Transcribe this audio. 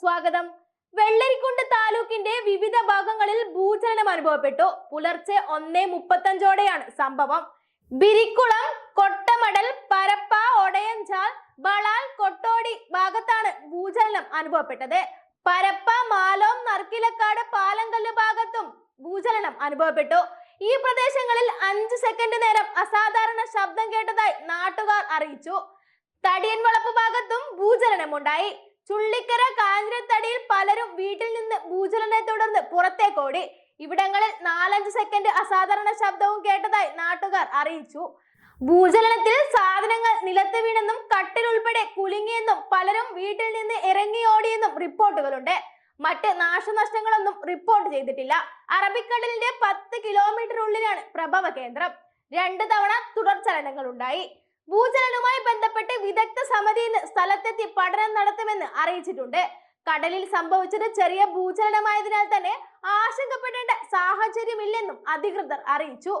സ്വാഗതം. വെള്ളരിക്കുണ്ട് താലൂക്കിന്റെ വിവിധ ഭാഗങ്ങളിൽ ഭൂചലനം അനുഭവപ്പെട്ടു. പുലർച്ചെ ഒന്നേ മുപ്പത്തഞ്ചോടെയാണ് സംഭവം. ബിരിക്കുളം കൊട്ടമടൽ പരപ്പ ഒടയഞ്ചാൽ ബളാൽ കൊട്ടോടി ഭാഗത്താണ് ഭൂചലനം അനുഭവപ്പെട്ടത്. പരപ്പ മാലോം നർക്കിലക്കാട് പാലങ്കല്ല് ഭാഗത്തും ഭൂചലനം അനുഭവപ്പെട്ടു. ഈ പ്രദേശങ്ങളിൽ അഞ്ച് സെക്കൻഡ് നേരം അസാധാരണ ശബ്ദം കേട്ടതായി നാട്ടുകാർ അറിയിച്ചു. തടിയൻ വളപ്പ് ഭാഗത്തും ഭൂചലനമുണ്ടായി. ചുള്ളിക്കര കാഞ്ഞിരത്തടിയിൽ പലരും വീട്ടിൽ നിന്ന് ഭൂചലനത്തെ തുടർന്ന് പുറത്തേക്കോടി ഇവിടങ്ങളിൽ നാലഞ്ച് സെക്കൻഡ് അസാധാരണ ശബ്ദവും കേട്ടതായി നാട്ടുകാർ അറിയിച്ചു. ഭൂചലനത്തിൽ സാധനങ്ങൾ നിലത്ത് വീണെന്നും കട്ടിൽ ഉൾപ്പെടെ കുലുങ്ങിയെന്നും പലരും വീട്ടിൽ നിന്ന് ഇറങ്ങിയോടിയെന്നും റിപ്പോർട്ടുകളുണ്ട്. മറ്റ് നാശനഷ്ടങ്ങളൊന്നും റിപ്പോർട്ട് ചെയ്തിട്ടില്ല. അറബിക്കടലിന്റെ പത്ത് കിലോമീറ്റർ ഉള്ളിലാണ് പ്രഭവ കേന്ദ്രം. രണ്ട് തവണ തുടർചലനങ്ങൾ ഉണ്ടായി ഭൂചലനവുമായി ബന്ധപ്പെട്ട് വിദഗ്ധ സമിതി സ്ഥലത്തെത്തി പഠനം നടത്തുമെന്ന് അറിയിച്ചിട്ടുണ്ട്. കടലിൽ സംഭവിച്ചത് ചെറിയ ഭൂചലനമായതിനാൽ തന്നെ ആശങ്കപ്പെടേണ്ട സാഹചര്യമില്ലെന്നും അധികൃതർ അറിയിച്ചു.